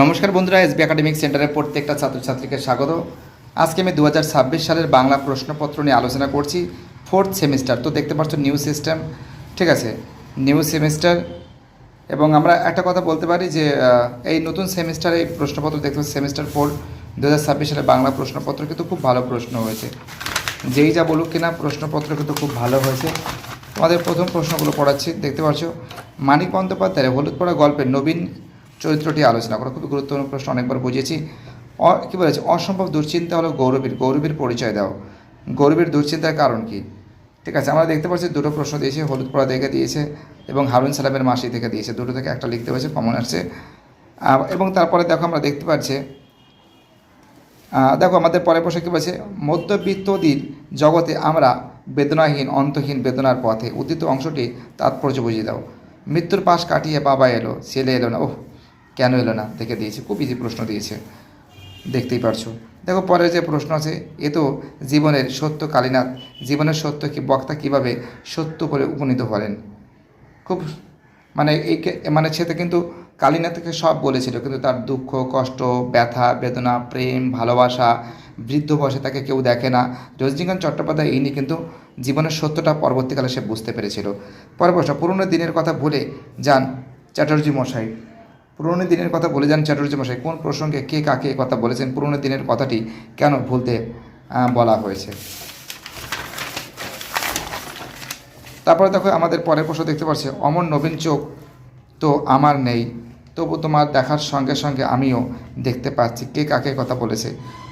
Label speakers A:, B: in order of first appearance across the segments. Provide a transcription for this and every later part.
A: নমস্কার বন্ধুরা, SB academic সেন্টারের প্রত্যেকটা ছাত্রছাত্রীকে স্বাগত। আজকে আমি দু হাজার ছাব্বিশ সালের বাংলা প্রশ্নপত্র নিয়ে আলোচনা করছি ফোর্থ সেমিস্টার তো দেখতে পাচ্ছ নিউ সিস্টেম ঠিক আছে নিউ সেমিস্টার এবং আমরা একটা কথা বলতে পারি যে এই নতুন সেমিস্টার এই প্রশ্নপত্র দেখতে সেমিস্টার ফোর দু সালের বাংলা প্রশ্নপত্র কিন্তু খুব ভালো প্রশ্ন হয়েছে। যেই যা বলুক কিনা, প্রশ্নপত্র কিন্তু খুব ভালো হয়েছে। তোমাদের প্রথম প্রশ্নগুলো পড়াচ্ছি, দেখতে পাচ্ছ, মানিক বন্দ্যোপাধ্যায়ের হলুদ পড়া গল্পের নবীন চরিত্রটি আলোচনা করা, খুবই গুরুত্বপূর্ণ প্রশ্ন, অনেকবার বুঝেছি। কী বলেছে? অসম্ভব দুশ্চিন্তা হলো গৌরবীর গৌরবীর পরিচয় দাও। গৌরবীর দুশ্চিন্তার কারণ কি? ঠিক আছে, আমরা দেখতে পাচ্ছি দুটো প্রশ্ন দিয়েছে, হলুদ পড়া দেখে দিয়েছে এবং হারুন সালামের মাসি থেকে দিয়েছে। দুটো থেকে একটা লিখতে হয়েছে, কমন আসছে। এবং তারপরে দেখো আমরা দেখতে পাচ্ছি দেখো আমাদের পরের প্রশ্ন কী বলছে? মধ্যবিত্তদের জগতে আমরা বেদনাহীন, অন্তহীন বেদনার পথে, উদিত অংশটি তাৎপর্য বুঝিয়ে দাও। মৃত্যুর পাশ কাটিয়ে বাবা এলো, ছেলে এলো না ওহ কেন এলো না? দেখে দিয়েছে, খুব ইজি প্রশ্ন দিয়েছে। দেখতেই পারছ। দেখো, পরের যে প্রশ্ন আছে, এ তো জীবনের সত্য কালীনাথ, জীবনের সত্য কি বক্তা কীভাবে সত্য করে উপনীত হলেন? খুব মানে এই মানে সেটা কিন্তু কালীনাথকে সব বলেছিল, কিন্তু তার দুঃখ, কষ্ট, ব্যথা, বেদনা, প্রেম, ভালোবাসা, বৃদ্ধ বয়সে তাকে কেউ দেখে না। রজনীকান্ত চট্টোপাধ্যায় এই নিয়ে কিন্তু জীবনের সত্যটা পরবর্তীকালে সে বুঝতে পেরেছিল। পরের প্রশ্ন, পুরনো দিনের কথা ভুলে যান চ্যাটার্জি মশাই। পুরনো দিনের কথা বলে যান চ্যাটার্জি মশাই। কোন প্রসঙ্গে কে কাকে কথা বলেছেন, পুরনো দিনের কথাটি কেন ভুলতে বলা হয়েছে? তারপরে দেখো, আমাদের পরের প্রশ্ন দেখতে পাচ্ছি অমর নবীন চোখ তো আমার নেই, তবু তোমার দেখার সঙ্গে সঙ্গে আমিও দেখতে পাচ্ছি। কে কাকে কথা বলেছে?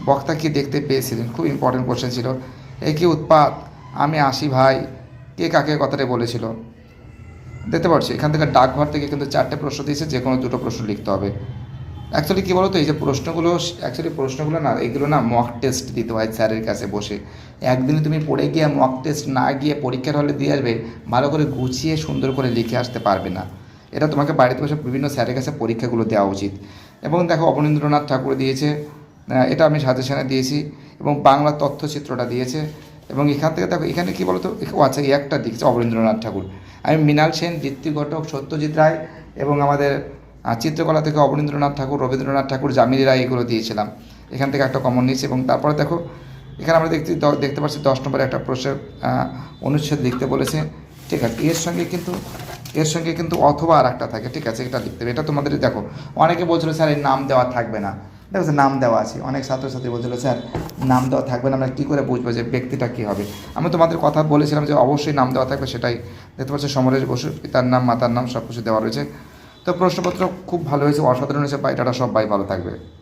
A: বক্তা কি দেখতে পেয়েছিলেন? খুব ইম্পর্টেন্ট কোশ্চেন ছিল। এ কি উৎপাত? আমি আসি ভাই, কে কাকে কথাটা বলেছিল? দেখতে পাচ্ছি এখান থেকে ডাকঘর থেকে কিন্তু চারটে প্রশ্ন দিয়েছে, যে কোনো দুটো প্রশ্ন লিখতে হবে। অ্যাকচুয়ালি কী বলতো, এই যে প্রশ্নগুলো অ্যাকচুয়ালি প্রশ্নগুলো না, এগুলো না মক টেস্ট দিতে হয় স্যারের কাছে বসে। একদিনে তুমি পড়ে গিয়ে মক টেস্ট না গিয়ে পরীক্ষার হলে দিয়ে আসবে, ভালো করে গুছিয়ে সুন্দর করে লিখে আসতে পারবে না। এটা তোমাকে বাড়িতে বসে বিভিন্ন স্যারের কাছে পরীক্ষাগুলো দেওয়া উচিত। এবং দেখো, অবনীন্দ্রনাথ ঠাকুর দিয়েছে এটা আমি সাজেশনে দিয়েছি, এবং বাংলা তথ্যচিত্রটা দিয়েছে। এবং এখান থেকে দেখো, এখানে কী বলতো ও আচ্ছা একটা দিয়েছে অবনীন্দ্রনাথ ঠাকুর। আমি মৃণাল সেন, দীপ্তি ঘটক, সত্যজিৎ রায় এবং আমাদের চিত্রকলা থেকে অবনীন্দ্রনাথ ঠাকুর, রবীন্দ্রনাথ ঠাকুর, জামিনী রায় এগুলো দিয়েছিলাম। এখান থেকে একটা কমন নিয়েছি এবং তারপরে দেখো, এখানে আমরা দেখতে দেখতে পাচ্ছি দশ নম্বরে একটা প্রশ্নের অনুচ্ছেদ লিখতে বলেছে। ঠিক আছে, এর সঙ্গে কিন্তু, এর সঙ্গে কিন্তু অথবা আর একটা থাকে। ঠিক আছে, এটা লিখতে হবে। এটা তোমাদের, দেখো, অনেকে বলছিল, স্যার, এর নাম দেওয়া থাকবে না। দেখো নাম দেওয়া আছে। অনেক ছাত্রছাত্রী বলছিল, স্যার, নাম দেওয়া থাকবে না, আমরা কী করে বুঝব যে ব্যক্তিটা কী হবে? আমি তোমাদের কথা বলেছিলাম যে অবশ্যই নাম দেওয়া থাকবে, সেটাই। দেখতে পাচ্ছি সমরেশ বসু, পিতার নাম, মাতার নাম সব কিছু দেওয়া রয়েছে। তো প্রশ্নপত্র খুব ভালো হয়েছে, অসাধারণ হয়েছে বা এটা বাই ভালো থাকবে।